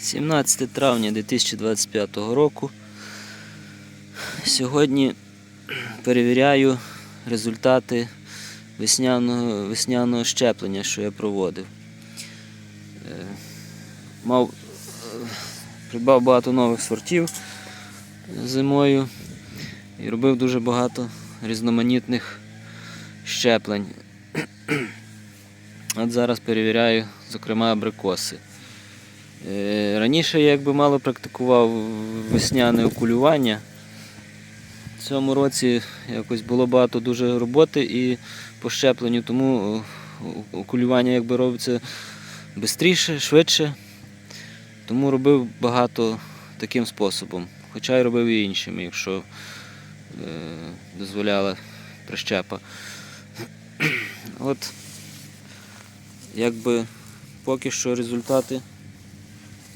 17 травня 2025 року. Сьогодні перевіряю результати весняного, весняного щеплення, що я проводив. Е, Мав, е, придбав багато нових сортів зимою і робив дуже багато різноманітних щеплень. От зараз перевіряю, зокрема, абрикоси. Е, Раніше я якби мало практикував весняне окулювання. В цьому році якось було багато дуже роботи і по щепленню, тому е, окулювання якби робиться швидше, швидше. Тому робив багато таким способом. Хоча й робив і іншими, якщо е, дозволяла прищепа. От якби поки що результати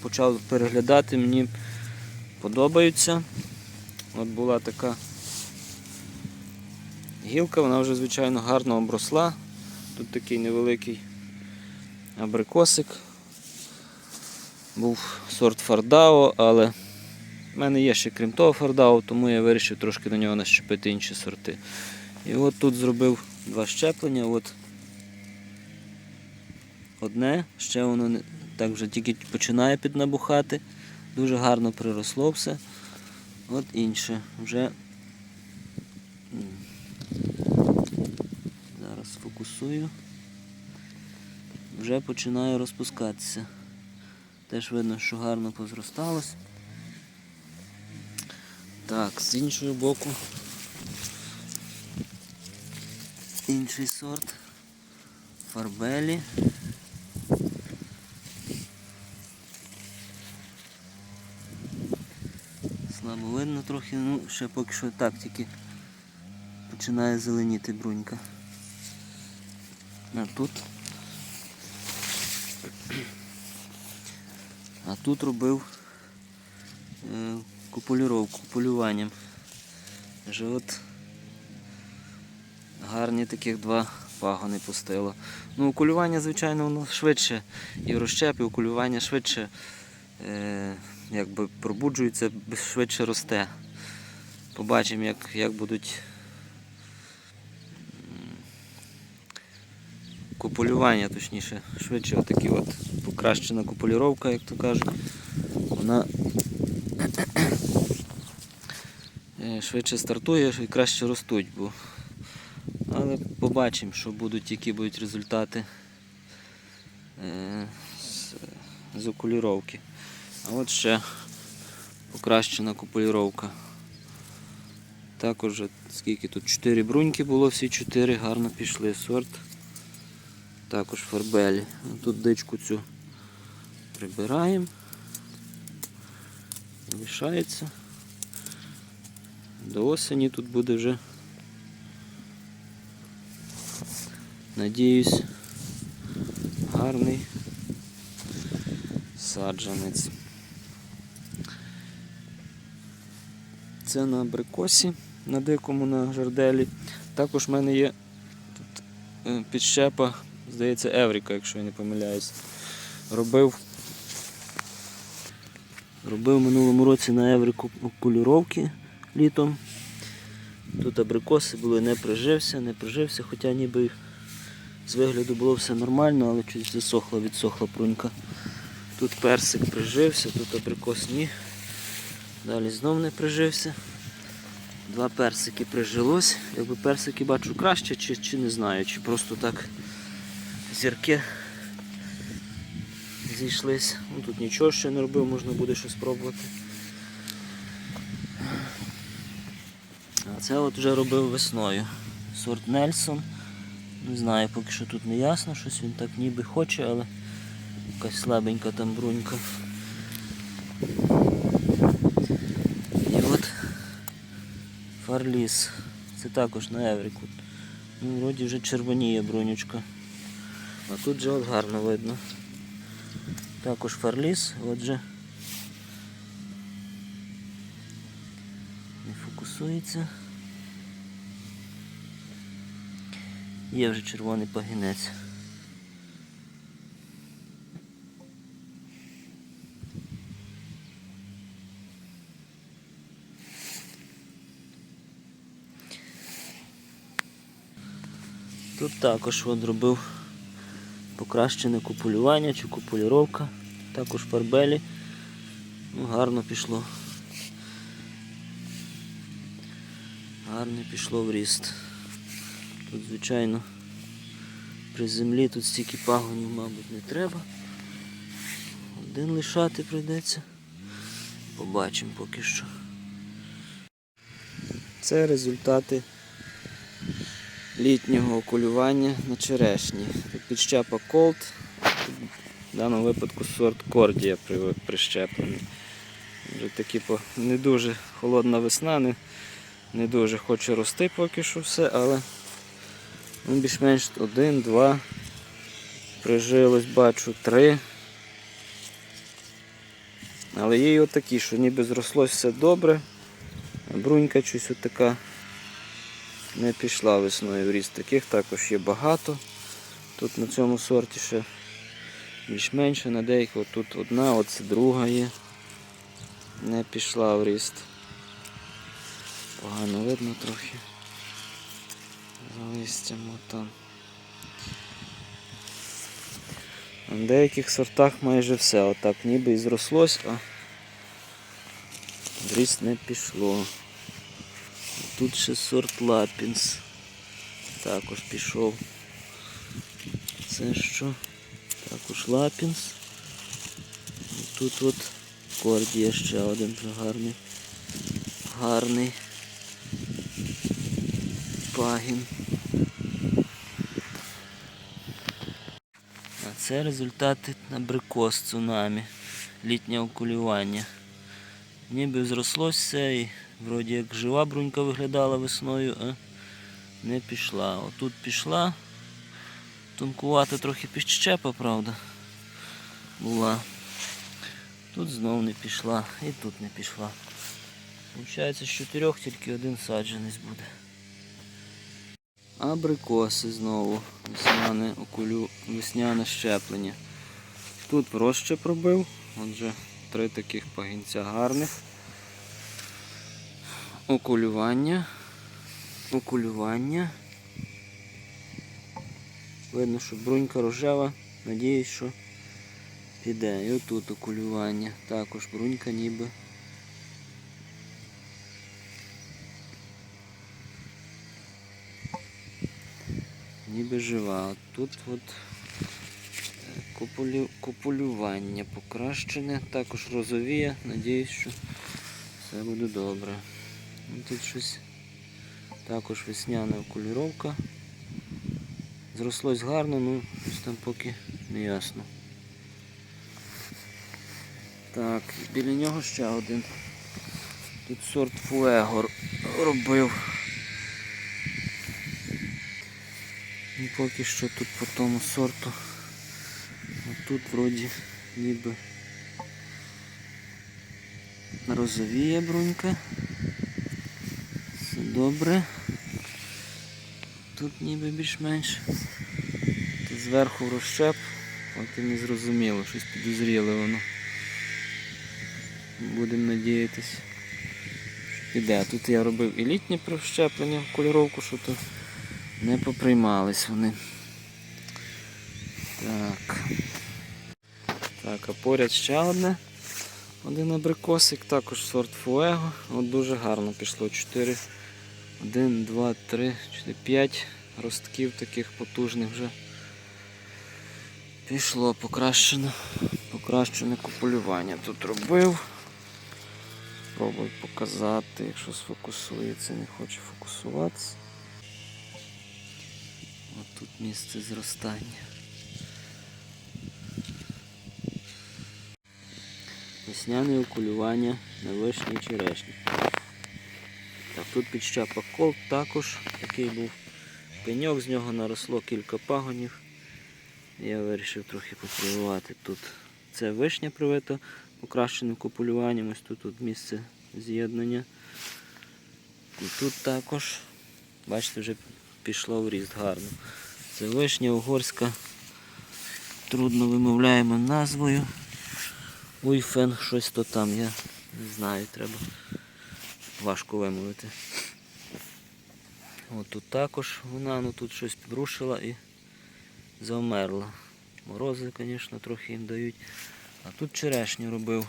почав переглядати, мені подобаються. От була така гілка, вона вже, звичайно, гарно обросла. Тут такий невеликий абрикосик. Був сорт Фардао, але в мене є ще крім того Фардао, тому я вирішив трошки на нього нащепити інші сорти. І от тут зробив два щеплення. От одне, ще воно так вже тільки починає піднабухати. Дуже гарно приросло все. От інше. Вже зараз фокусую. Вже починає розпускатися. Теж видно, що гарно позросталось. Так, з іншого боку. Інший сорт. Фарбелі. Слабо видно трохи, ну ще поки що так, тільки починає зеленіти брунька. А тут. А тут робив е, куполюровку, полюванням. Вже от гарні таких два пагони пустило. Ну, окулювання, звичайно, воно швидше. І розщеп, і окулювання швидше е, якби пробуджується, швидше росте. Побачимо, як, як будуть куполювання, точніше, швидше отакі от покращена куполюровка, як то кажуть. Вона е, швидше стартує і краще ростуть, бо але побачимо, що будуть, які будуть результати е, з, з окуліровки. А от ще покращена куполіровка. Також скільки тут 4 бруньки було, всі 4 гарно пішли. Сорт. Також фарбелі. Тут дичку цю прибираємо. Лишається. До осені тут буде вже Надіюсь, гарний саджанець. Це на абрикосі, на дикому на жарделі. Також в мене є тут е, підщепа, здається, Евріка, якщо я не помиляюсь. Робив Робив минулому році на Еврику окулюровки літом. Тут абрикоси були, не прижився, не прижився, хоча ніби з вигляду було все нормально, але чуть засохла, відсохла прунька. Тут персик прижився, тут абрикос ні. Далі знов не прижився. Два персики прижилось. Якби персики бачу краще, чи, чи не знаю, чи просто так зірки зійшлись. Ну, тут нічого ще не робив, можна буде щось спробувати. А це от вже робив весною. Сорт Нельсон. Не знаю, поки що тут не ясно, щось він так ніби хоче, але якась слабенька там брунька. І от фарліс. Це також на Евріку. Ну, вроді вже червоніє брунючка. А тут же от гарно видно. Також фарліс, отже. Не фокусується. Є вже червоний пагінець. Тут також от робив покращене купулювання чи купулюровка. Також фарбелі. Ну, гарно пішло. Гарно пішло в ріст. Тут, звичайно, при землі тут стільки пагонів, мабуть, не треба. Один лишати прийдеться. Побачимо поки що. Це результати літнього окулювання на черешні. Тут підщепа Colt, в даному випадку сорт Кордія при- прищеплений. Вже такі не дуже холодна весна, не, не дуже хоче рости поки що все, але ну, більш-менш один, два. Прижилось, бачу, три. Але є і отакі, що ніби зрослось все добре. Брунька щось отака не пішла весною в ріст. Таких також є багато. Тут на цьому сорті ще більш-менше, на деяких отут одна, оце друга є. Не пішла в ріст. Погано видно трохи. За листям отам. А В деяких сортах майже все. Отак ніби і зрослось, а в ріст не пішло. Тут ще сорт Лапінс. Також пішов. Це що? Також Лапінс. Тут от Кордія ще один гарний. Гарний. Пагін. А це результати абрикос цунамі. Літнє окулювання. Ніби зрослось все і вроді як жива брунька виглядала весною, а не пішла. Отут пішла. Тонкувата трохи підщепа, правда. Була. Тут знов не пішла і тут не пішла. Получається, з чотирьох тільки один саджанець буде. Абрикоси знову. Весняне окулю... весняне щеплення. Тут розще пробив. Отже, три таких пагінця гарних. Окулювання. Окулювання. Видно, що брунька рожева. Надіюсь, що піде. І отут окулювання. Також брунька ніби. Ніби жива. Тут от е, копулю... копулювання покращене. Також розовіє. Надіюсь, що все буде добре. Ну, Тут щось також весняна окулюровка. Зрослось гарно, ну щось там поки не ясно. Так, біля нього ще один. Тут сорт Фуего робив. Ну, поки що тут по тому сорту. А тут вроді ніби розовіє брунька. Добре. Тут ніби більш-менш. Зверху розщеп, от і не зрозуміло, щось підозріле воно. Будемо надіятися, що піде. Тут я робив і літнє прищеплення, кольоровку, що то не поприймались вони. Так. Так, а поряд ще одне. Один абрикосик, також сорт Фуего. От дуже гарно пішло. 4, 1, 2, 3, 4, 5 ростків таких потужних вже. Пішло покращено. Покращене купулювання тут робив. Спробую показати, якщо сфокусується, не хоче фокусуватися. От тут місце зростання. Весняне окулювання на вишні черешні. Тут підщепа кол також такий був пеньок, з нього наросло кілька пагонів. Я вирішив трохи попробувати тут. Це вишня привита покращеним копулюванням, ось тут от місце з'єднання. І тут також, бачите, вже пішло в ріст гарно. Це вишня угорська, трудно вимовляємо назвою. Уйфен, щось то там, я не знаю, треба важко вимовити. От тут також вона, ну тут щось підрушила і завмерла. Морози, звісно, трохи їм дають. А тут черешню робив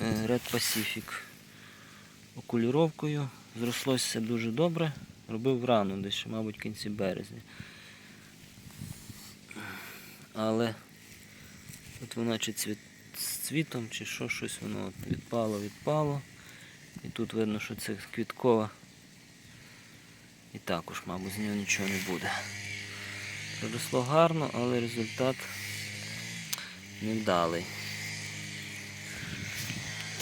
е, Red Pacific окуліровкою. Зрослося дуже добре. Робив рано, десь, мабуть, в кінці березня. Але от вона чи з цвітом, чи що, щось воно відпало, відпало. І тут видно, що це квіткова. І також, мабуть, з нього нічого не буде. Проросло гарно, але результат невдалий.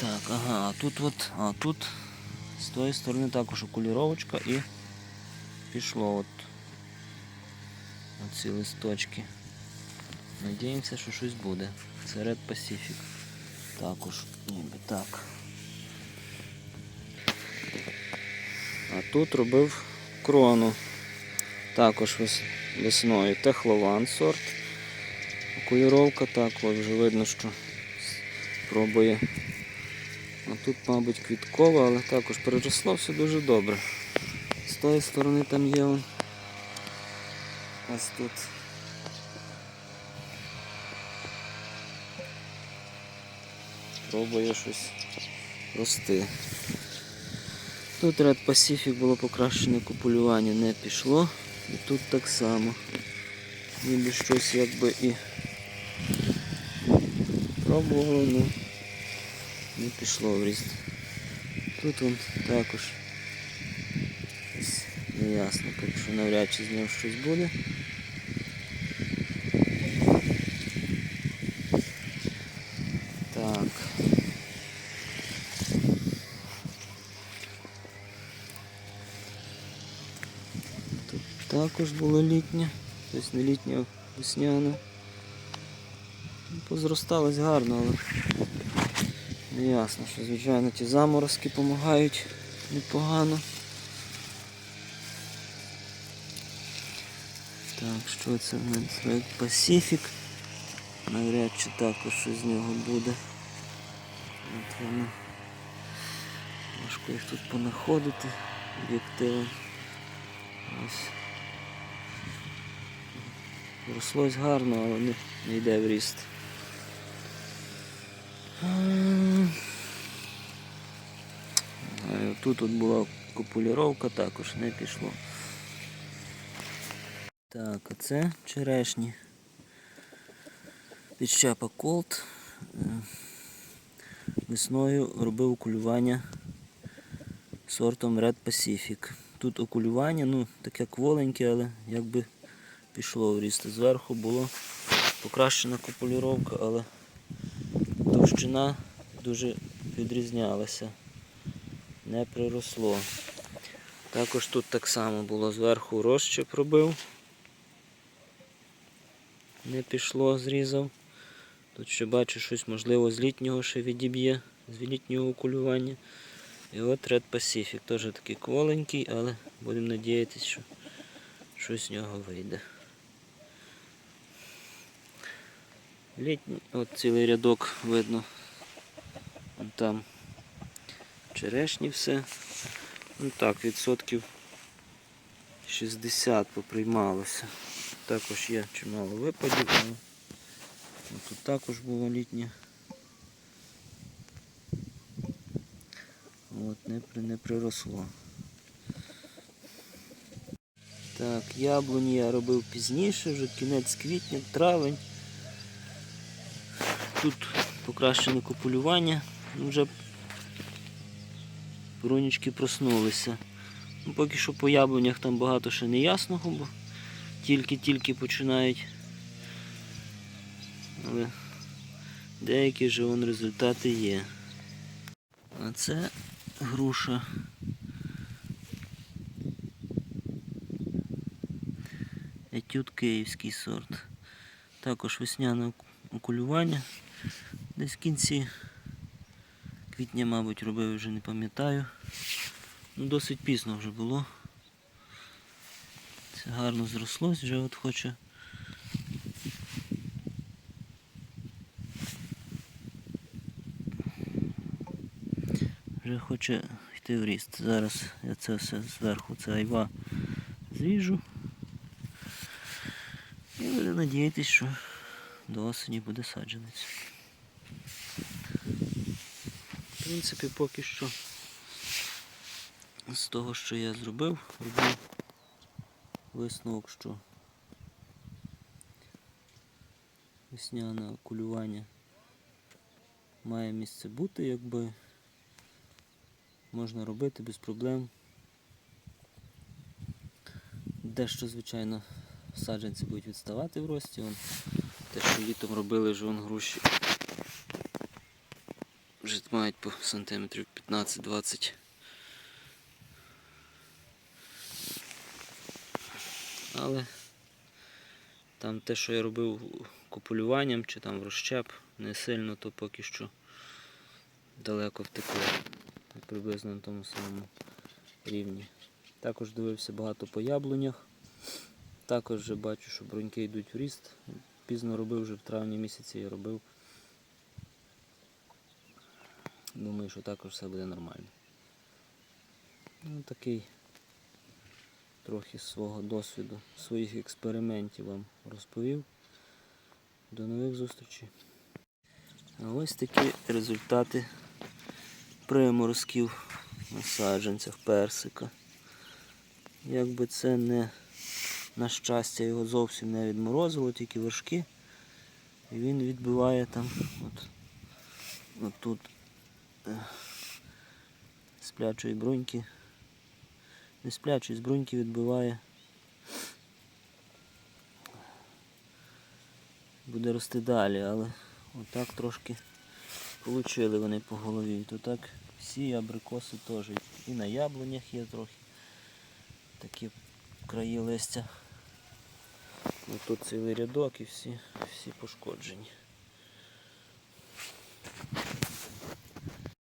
Так, ага, а тут от, а тут з тої сторони також окуліровочка і пішло от ці листочки. Надіємося, що щось буде. Це Red Pacific. Також ніби так. А тут робив крону. Також весною Техлован сорт. Окуліровка так, от вже видно, що пробує. А тут, мабуть, квіткова, але також переросло все дуже добре. З тої сторони там є. Ось тут. Пробує щось рости. Тут Red Pacific було покращене купулювання, не пішло. І тут так само. Ніби щось якби і пробувало, але не пішло в ріст. Тут он також не поки що навряд чи з нього щось буде. Так. Тут також було літнє, тобто не літнє, а весняне. Позросталось гарно, але не ясно, що звичайно ті заморозки допомагають непогано. Так, що це в нас? Red Pacific. Навряд чи також щось з нього буде. От воно. Важко їх тут понаходити об'єктивом. Ось. Рослось гарно, але не, не йде в ріст. Ем. Тут от була копуліровка, також не пішло. Так, а це черешні. Підщепа колт. Е, Весною робив окулювання сортом Red Pacific. Тут окулювання, ну таке кволеньке, але якби пішло в. Зверху було покращена купулюровка, але товщина дуже відрізнялася. Не приросло. Також тут так само було зверху розчеп робив. Не пішло, зрізав. Тут ще бачу щось можливо з літнього ще відіб'є, з літнього окулювання. І от Red Pacific теж такий кволенький, але будемо надіятися, що щось з нього вийде. Літній, от цілий рядок видно. Там черешні все. Ну так, відсотків 60 поприймалося. Також є чимало випадів, але тут також було літнє. От, не, не приросло. Так, яблуні я робив пізніше, вже кінець квітня, травень. Тут покращене копулювання, ну, вже брунічки проснулися. Ну, поки що по яблунях там багато ще не ясного, бо тільки-тільки починають. Але деякі вже вон результати є. А це груша. Етюд київський сорт. Також весняне оку- окулювання. Десь в кінці квітня, мабуть, робив, вже не пам'ятаю. Ну, досить пізно вже було. Це гарно зрослось, вже от хоче. Вже хоче йти в ріст. Зараз я це все зверху, це айва зріжу. І буду надіятися, що до осені буде саджанець. В принципі, поки що з того, що я зробив, роблю висновок, що весняне окулювання має місце бути, якби можна робити без проблем. Дещо, звичайно, саджанці будуть відставати в рості. Те, що літом робили вже вон груші. Вже мають по сантиметрів 15-20. Але там те, що я робив копулюванням чи там в розщеп, не сильно, то поки що далеко втекло. Приблизно на тому самому рівні. Також дивився багато по яблунях. Також вже бачу, що бруньки йдуть в ріст. Пізно робив, вже в травні місяці я робив. Думаю, що також все буде нормально. Ну, такий трохи свого досвіду, своїх експериментів вам розповів. До нових зустрічей. А ось такі результати приморозків на саджанцях персика. Якби це не на щастя його зовсім не відморозило, тільки вершки. І він відбиває там от, от тут е, сплячої бруньки. Не сплячої, з бруньки відбиває. Буде рости далі, але отак трошки получили вони по голові. То так всі абрикоси теж. І на яблунях є трохи такі краї листя. Ну, тут цілий рядок і всі, всі пошкоджені.